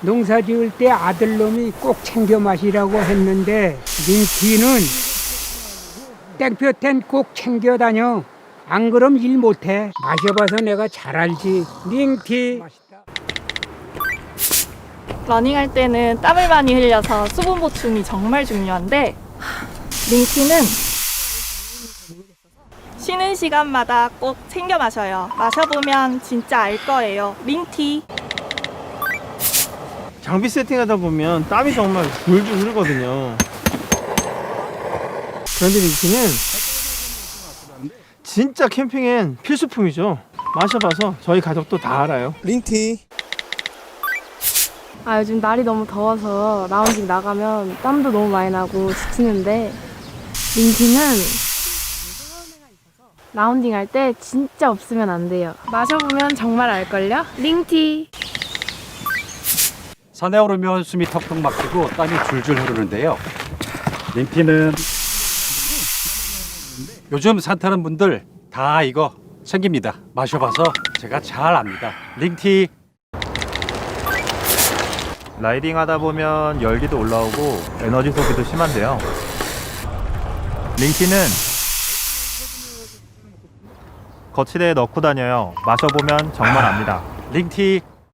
농사 지을 때 아들놈이 꼭 챙겨 마시라고 했는데 민티는 땡볕엔 꼭 챙겨 다녀. 안 그럼 일 못해. 마셔봐서 내가 잘 알지. 링티. 러닝할 때는 땀을 많이 흘려서 수분 보충이 정말 중요한데 링티는 쉬는 시간마다 꼭 챙겨 마셔요. 마셔보면 진짜 알 거예요. 링티. 장비 세팅하다 보면 땀이 정말 줄줄 흐르거든요. 그런데 링티는 진짜 캠핑엔 필수품이죠. 마셔봐서 저희 가족도 다 알아요. 링티 아 요즘 날이 너무 더워서 라운딩 나가면 땀도 너무 많이 나고 지치는데 링티는 라운딩 할 때 진짜 없으면 안 돼요. 마셔보면 정말 알걸요? 링티. 산에 오르면 숨이 턱턱 막히고 땀이 줄줄 흐르는데요. 림피는 요즘 산 타는 분들 다 이거 챙깁니다. 마셔봐서 제가 잘 압니다. 링티 라이딩 하다 보면 열기도 올라오고 에너지 소비도 심한데요. 링티는 거치대에 넣고 다녀요. 마셔보면 정말 압니다. 링티